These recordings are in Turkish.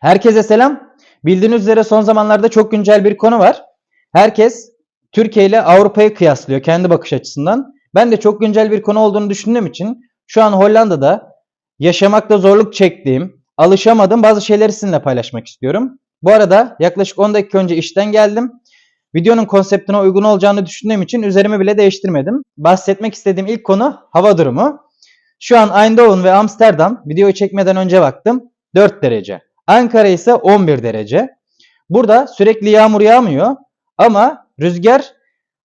Herkese selam. Bildiğiniz üzere son zamanlarda çok güncel bir konu var. Herkes Türkiye ile Avrupa'yı kıyaslıyor kendi bakış açısından. Ben de çok güncel bir konu olduğunu düşündüğüm için şu an Hollanda'da yaşamakta zorluk çektiğim, alışamadığım bazı şeyleri sizinle paylaşmak istiyorum. Bu arada yaklaşık 10 dakika önce işten geldim. Videonun konseptine uygun olacağını düşündüğüm için üzerimi bile değiştirmedim. Bahsetmek istediğim ilk konu hava durumu. Şu an Eindhoven ve Amsterdam videoyu çekmeden önce baktım 4 derece. Ankara ise 11 derece. Burada sürekli yağmur yağmıyor ama rüzgar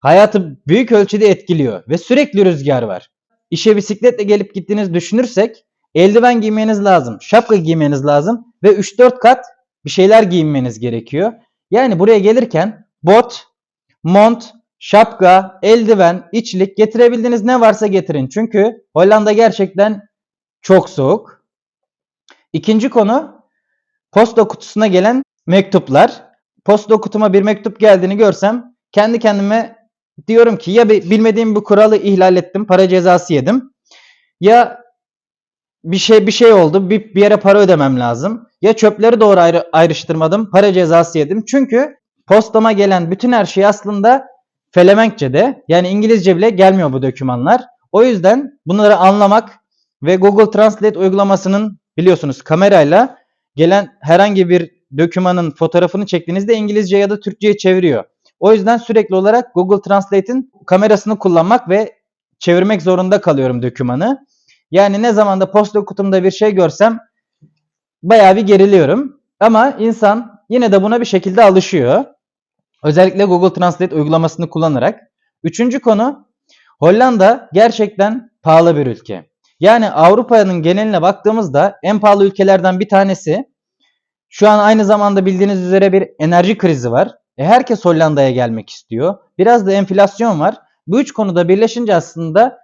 hayatı büyük ölçüde etkiliyor ve sürekli rüzgar var. İşe bisikletle gelip gittiğinizi düşünürsek eldiven giymeniz lazım, şapka giymeniz lazım ve 3-4 kat bir şeyler giyinmeniz gerekiyor. Yani buraya gelirken bot, mont, şapka, eldiven, içlik getirebildiğiniz ne varsa getirin. Çünkü Hollanda gerçekten çok soğuk. İkinci konu posta kutusuna gelen mektuplar. Posta kutuma bir mektup geldiğini görsem kendi kendime diyorum ki ya bi- bilmediğim bu kuralı ihlal ettim, para cezası yedim. Ya bir şey bir şey oldu, bir, bir yere para ödemem lazım. Ya çöpleri doğru ayrı, ayrıştırmadım, para cezası yedim. Çünkü postama gelen bütün her şey aslında Felemenkçe'de yani İngilizce bile gelmiyor bu dokümanlar. O yüzden bunları anlamak ve Google Translate uygulamasının biliyorsunuz kamerayla gelen herhangi bir dokümanın fotoğrafını çektiğinizde İngilizce ya da Türkçe'ye çeviriyor. O yüzden sürekli olarak Google Translate'in kamerasını kullanmak ve çevirmek zorunda kalıyorum dokümanı. Yani ne zaman da posta kutumda bir şey görsem bayağı bir geriliyorum. Ama insan yine de buna bir şekilde alışıyor. Özellikle Google Translate uygulamasını kullanarak. Üçüncü konu Hollanda gerçekten pahalı bir ülke. Yani Avrupa'nın geneline baktığımızda en pahalı ülkelerden bir tanesi. Şu an aynı zamanda bildiğiniz üzere bir enerji krizi var. E herkes Hollanda'ya gelmek istiyor. Biraz da enflasyon var. Bu üç konuda birleşince aslında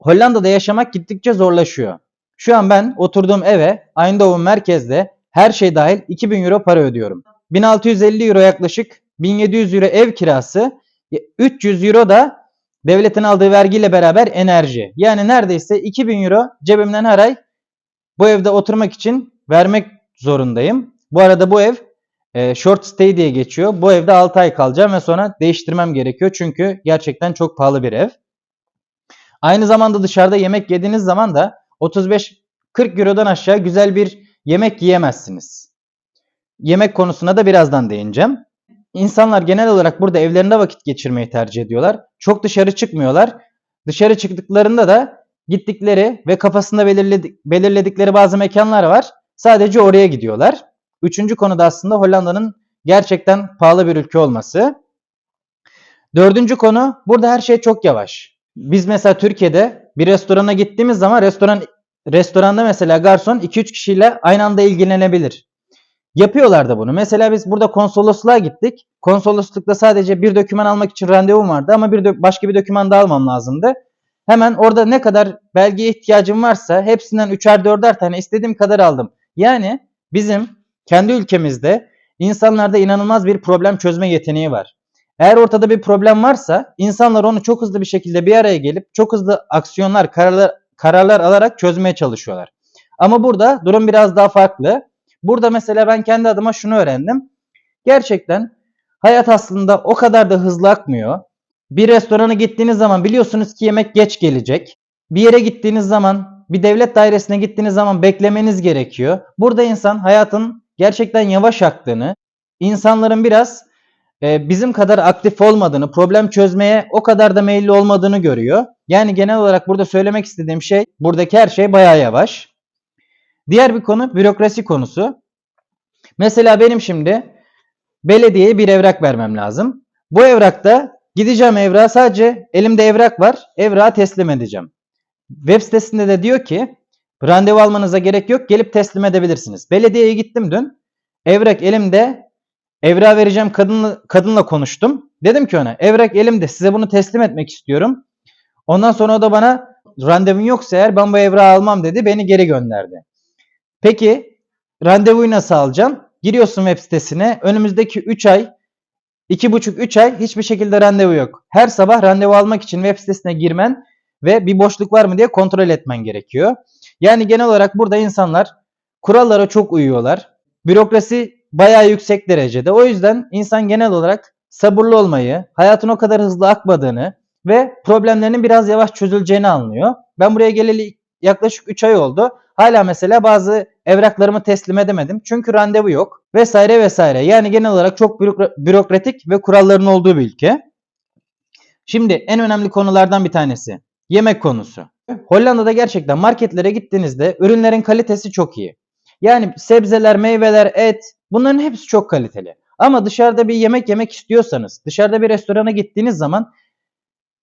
Hollanda'da yaşamak gittikçe zorlaşıyor. Şu an ben oturduğum eve Eindhoven merkezde her şey dahil 2000 euro para ödüyorum. 1650 euro yaklaşık 1700 euro ev kirası, 300 euro da devletin aldığı vergiyle beraber enerji. Yani neredeyse 2000 euro cebimden her ay bu evde oturmak için vermek zorundayım. Bu arada bu ev e, short stay diye geçiyor. Bu evde 6 ay kalacağım ve sonra değiştirmem gerekiyor. Çünkü gerçekten çok pahalı bir ev. Aynı zamanda dışarıda yemek yediğiniz zaman da 35-40 Euro'dan aşağı güzel bir yemek yiyemezsiniz. Yemek konusuna da birazdan değineceğim. İnsanlar genel olarak burada evlerinde vakit geçirmeyi tercih ediyorlar. Çok dışarı çıkmıyorlar. Dışarı çıktıklarında da gittikleri ve kafasında belirledik, belirledikleri bazı mekanlar var. Sadece oraya gidiyorlar. Üçüncü konu da aslında Hollanda'nın gerçekten pahalı bir ülke olması. Dördüncü konu burada her şey çok yavaş. Biz mesela Türkiye'de bir restorana gittiğimiz zaman restoran restoranda mesela garson 2-3 kişiyle aynı anda ilgilenebilir. Yapıyorlar da bunu. Mesela biz burada konsolosluğa gittik. Konsoloslukta sadece bir doküman almak için randevum vardı ama bir başka bir doküman da almam lazımdı. Hemen orada ne kadar belgeye ihtiyacım varsa hepsinden üçer dörder tane istediğim kadar aldım. Yani bizim kendi ülkemizde insanlarda inanılmaz bir problem çözme yeteneği var. Eğer ortada bir problem varsa insanlar onu çok hızlı bir şekilde bir araya gelip çok hızlı aksiyonlar, kararlar, kararlar alarak çözmeye çalışıyorlar. Ama burada durum biraz daha farklı. Burada mesela ben kendi adıma şunu öğrendim. Gerçekten hayat aslında o kadar da hızlı akmıyor. Bir restorana gittiğiniz zaman biliyorsunuz ki yemek geç gelecek. Bir yere gittiğiniz zaman, bir devlet dairesine gittiğiniz zaman beklemeniz gerekiyor. Burada insan hayatın gerçekten yavaş aktığını, insanların biraz e, bizim kadar aktif olmadığını, problem çözmeye o kadar da meyilli olmadığını görüyor. Yani genel olarak burada söylemek istediğim şey, buradaki her şey bayağı yavaş. Diğer bir konu bürokrasi konusu. Mesela benim şimdi belediyeye bir evrak vermem lazım. Bu evrakta gideceğim evrağa sadece elimde evrak var. Evrağı teslim edeceğim. Web sitesinde de diyor ki randevu almanıza gerek yok gelip teslim edebilirsiniz. Belediyeye gittim dün. Evrak elimde. Evrağı vereceğim kadınla, kadınla konuştum. Dedim ki ona evrak elimde size bunu teslim etmek istiyorum. Ondan sonra o da bana randevun yoksa eğer ben bu evrağı almam dedi. Beni geri gönderdi. Peki randevuyu nasıl alacaksın? Giriyorsun web sitesine. Önümüzdeki 3 ay, 2,5-3 ay hiçbir şekilde randevu yok. Her sabah randevu almak için web sitesine girmen ve bir boşluk var mı diye kontrol etmen gerekiyor. Yani genel olarak burada insanlar kurallara çok uyuyorlar. Bürokrasi bayağı yüksek derecede. O yüzden insan genel olarak sabırlı olmayı, hayatın o kadar hızlı akmadığını ve problemlerinin biraz yavaş çözüleceğini anlıyor. Ben buraya geleli yaklaşık 3 ay oldu. Hala mesela bazı evraklarımı teslim edemedim. Çünkü randevu yok vesaire vesaire. Yani genel olarak çok bürokra- bürokratik ve kuralların olduğu bir ülke. Şimdi en önemli konulardan bir tanesi. Yemek konusu. Hollanda'da gerçekten marketlere gittiğinizde ürünlerin kalitesi çok iyi. Yani sebzeler, meyveler, et bunların hepsi çok kaliteli. Ama dışarıda bir yemek yemek istiyorsanız, dışarıda bir restorana gittiğiniz zaman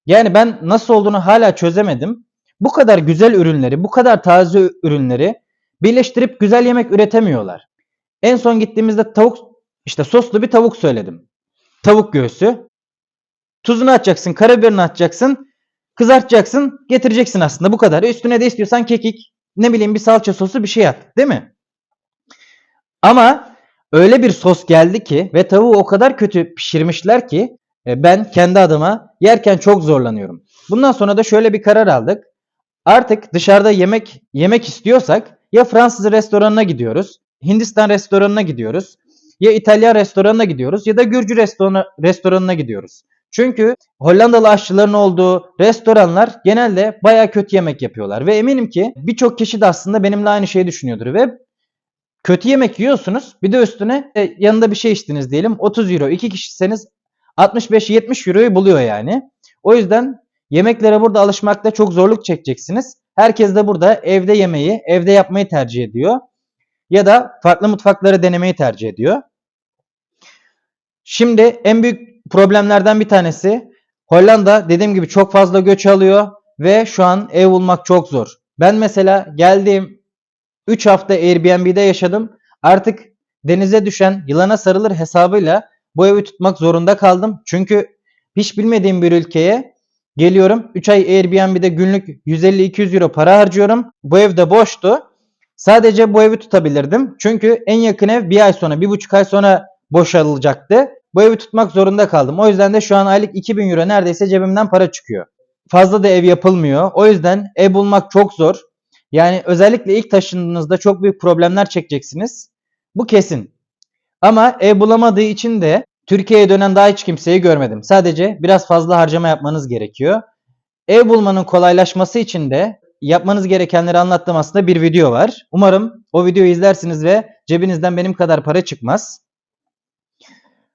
yani ben nasıl olduğunu hala çözemedim. Bu kadar güzel ürünleri, bu kadar taze ürünleri birleştirip güzel yemek üretemiyorlar. En son gittiğimizde tavuk işte soslu bir tavuk söyledim. Tavuk göğsü. Tuzunu atacaksın, karabiberini atacaksın, kızartacaksın, getireceksin aslında bu kadar. Üstüne de istiyorsan kekik, ne bileyim bir salça sosu bir şey at, değil mi? Ama öyle bir sos geldi ki ve tavuğu o kadar kötü pişirmişler ki e, ben kendi adıma yerken çok zorlanıyorum. Bundan sonra da şöyle bir karar aldık. Artık dışarıda yemek yemek istiyorsak ya Fransız restoranına gidiyoruz, Hindistan restoranına gidiyoruz, ya İtalyan restoranına gidiyoruz ya da Gürcü restorana, restoranına gidiyoruz. Çünkü Hollandalı aşçıların olduğu restoranlar genelde baya kötü yemek yapıyorlar ve eminim ki birçok kişi de aslında benimle aynı şeyi düşünüyordur ve kötü yemek yiyorsunuz bir de üstüne e, yanında bir şey içtiniz diyelim 30 euro iki kişiseniz 65-70 euroyu buluyor yani. O yüzden yemeklere burada alışmakta çok zorluk çekeceksiniz. Herkes de burada evde yemeği, evde yapmayı tercih ediyor. Ya da farklı mutfakları denemeyi tercih ediyor. Şimdi en büyük problemlerden bir tanesi Hollanda dediğim gibi çok fazla göç alıyor ve şu an ev bulmak çok zor. Ben mesela geldiğim 3 hafta Airbnb'de yaşadım. Artık denize düşen yılana sarılır hesabıyla bu evi tutmak zorunda kaldım. Çünkü hiç bilmediğim bir ülkeye geliyorum. 3 ay Airbnb'de günlük 150-200 euro para harcıyorum. Bu ev de boştu. Sadece bu evi tutabilirdim. Çünkü en yakın ev bir ay sonra, bir buçuk ay sonra boşalılacaktı. Bu evi tutmak zorunda kaldım. O yüzden de şu an aylık 2000 euro neredeyse cebimden para çıkıyor. Fazla da ev yapılmıyor. O yüzden ev bulmak çok zor. Yani özellikle ilk taşındığınızda çok büyük problemler çekeceksiniz. Bu kesin. Ama ev bulamadığı için de Türkiye'ye dönen daha hiç kimseyi görmedim. Sadece biraz fazla harcama yapmanız gerekiyor. Ev bulmanın kolaylaşması için de yapmanız gerekenleri anlattığım aslında bir video var. Umarım o videoyu izlersiniz ve cebinizden benim kadar para çıkmaz.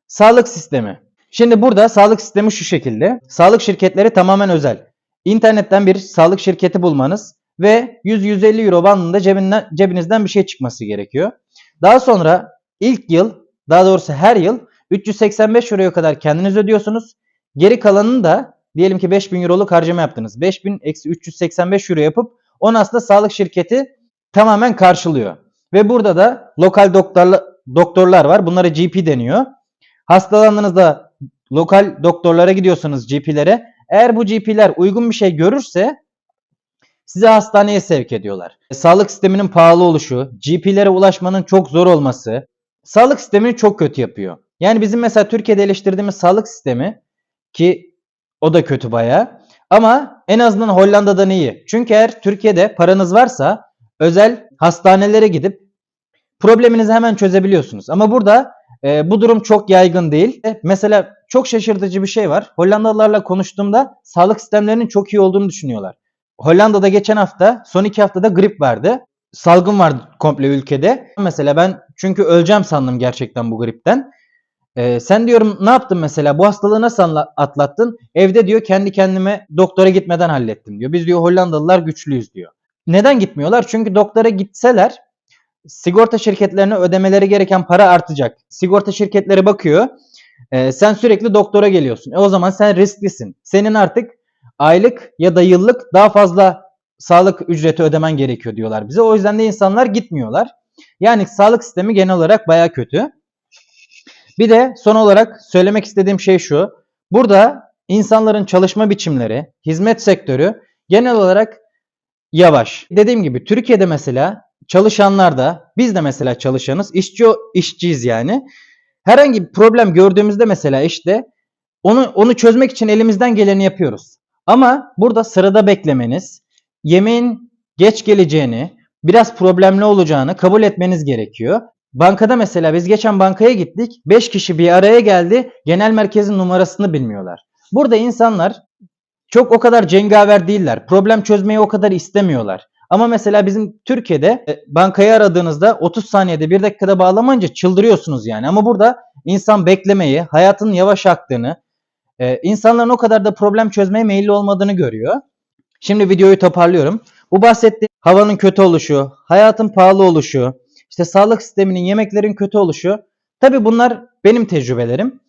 Sağlık sistemi. Şimdi burada sağlık sistemi şu şekilde. Sağlık şirketleri tamamen özel. İnternetten bir sağlık şirketi bulmanız ve 100-150 euro bandında cebinden, cebinizden bir şey çıkması gerekiyor. Daha sonra ilk yıl, daha doğrusu her yıl 385 euroya kadar kendiniz ödüyorsunuz. Geri kalanını da diyelim ki 5000 euroluk harcama yaptınız. 5000 eksi 385 euro yapıp onu aslında sağlık şirketi tamamen karşılıyor. Ve burada da lokal doktorla, doktorlar var. Bunlara GP deniyor. Hastalandığınızda lokal doktorlara gidiyorsunuz GP'lere. Eğer bu GP'ler uygun bir şey görürse sizi hastaneye sevk ediyorlar. Sağlık sisteminin pahalı oluşu, GP'lere ulaşmanın çok zor olması sağlık sistemini çok kötü yapıyor. Yani bizim mesela Türkiye'de eleştirdiğimiz sağlık sistemi ki o da kötü baya. Ama en azından Hollanda'dan iyi. Çünkü eğer Türkiye'de paranız varsa özel hastanelere gidip probleminizi hemen çözebiliyorsunuz. Ama burada e, bu durum çok yaygın değil. E, mesela çok şaşırtıcı bir şey var. Hollandalılarla konuştuğumda sağlık sistemlerinin çok iyi olduğunu düşünüyorlar. Hollanda'da geçen hafta son iki haftada grip vardı. Salgın vardı komple ülkede. Mesela ben çünkü öleceğim sandım gerçekten bu gripten. Ee, sen diyorum ne yaptın mesela bu hastalığı nasıl atlattın? Evde diyor kendi kendime doktora gitmeden hallettim diyor. Biz diyor Hollandalılar güçlüyüz diyor. Neden gitmiyorlar? Çünkü doktora gitseler sigorta şirketlerine ödemeleri gereken para artacak. Sigorta şirketleri bakıyor. e, sen sürekli doktora geliyorsun. E o zaman sen risklisin. Senin artık aylık ya da yıllık daha fazla sağlık ücreti ödemen gerekiyor diyorlar bize. O yüzden de insanlar gitmiyorlar. Yani sağlık sistemi genel olarak baya kötü. Bir de son olarak söylemek istediğim şey şu. Burada insanların çalışma biçimleri, hizmet sektörü genel olarak yavaş. Dediğim gibi Türkiye'de mesela çalışanlar da biz de mesela çalışanız, işçi işçiyiz yani. Herhangi bir problem gördüğümüzde mesela işte onu onu çözmek için elimizden geleni yapıyoruz. Ama burada sırada beklemeniz, yemeğin geç geleceğini, biraz problemli olacağını kabul etmeniz gerekiyor. Bankada mesela biz geçen bankaya gittik. 5 kişi bir araya geldi. Genel merkezin numarasını bilmiyorlar. Burada insanlar çok o kadar cengaver değiller. Problem çözmeyi o kadar istemiyorlar. Ama mesela bizim Türkiye'de e, bankayı aradığınızda 30 saniyede 1 dakikada bağlamayınca çıldırıyorsunuz yani. Ama burada insan beklemeyi, hayatın yavaş aktığını, e, insanların o kadar da problem çözmeye meyilli olmadığını görüyor. Şimdi videoyu toparlıyorum. Bu bahsettiğim havanın kötü oluşu, hayatın pahalı oluşu, işte sağlık sisteminin, yemeklerin kötü oluşu. Tabii bunlar benim tecrübelerim.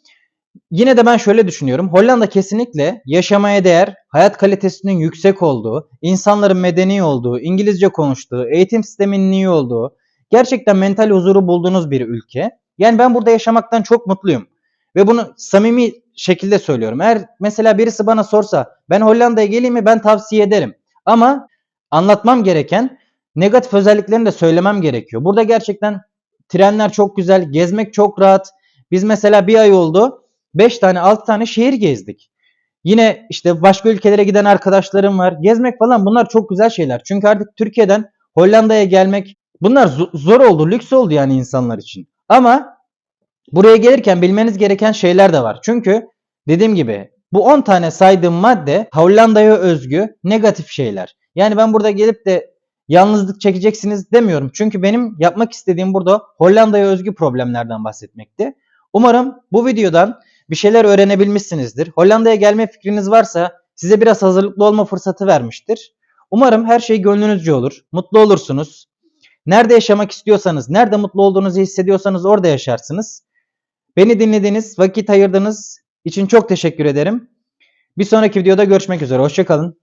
Yine de ben şöyle düşünüyorum. Hollanda kesinlikle yaşamaya değer, hayat kalitesinin yüksek olduğu, insanların medeni olduğu, İngilizce konuştuğu, eğitim sisteminin iyi olduğu, gerçekten mental huzuru bulduğunuz bir ülke. Yani ben burada yaşamaktan çok mutluyum. Ve bunu samimi şekilde söylüyorum. Eğer mesela birisi bana sorsa ben Hollanda'ya geleyim mi ben tavsiye ederim. Ama anlatmam gereken negatif özelliklerini de söylemem gerekiyor. Burada gerçekten trenler çok güzel, gezmek çok rahat. Biz mesela bir ay oldu 5 tane 6 tane şehir gezdik. Yine işte başka ülkelere giden arkadaşlarım var. Gezmek falan bunlar çok güzel şeyler. Çünkü artık Türkiye'den Hollanda'ya gelmek bunlar zo- zor oldu, lüks oldu yani insanlar için. Ama buraya gelirken bilmeniz gereken şeyler de var. Çünkü dediğim gibi bu 10 tane saydığım madde Hollanda'ya özgü negatif şeyler. Yani ben burada gelip de yalnızlık çekeceksiniz demiyorum. Çünkü benim yapmak istediğim burada Hollanda'ya özgü problemlerden bahsetmekti. Umarım bu videodan bir şeyler öğrenebilmişsinizdir. Hollanda'ya gelme fikriniz varsa size biraz hazırlıklı olma fırsatı vermiştir. Umarım her şey gönlünüzce olur. Mutlu olursunuz. Nerede yaşamak istiyorsanız, nerede mutlu olduğunuzu hissediyorsanız orada yaşarsınız. Beni dinlediğiniz, vakit ayırdığınız için çok teşekkür ederim. Bir sonraki videoda görüşmek üzere. Hoşçakalın.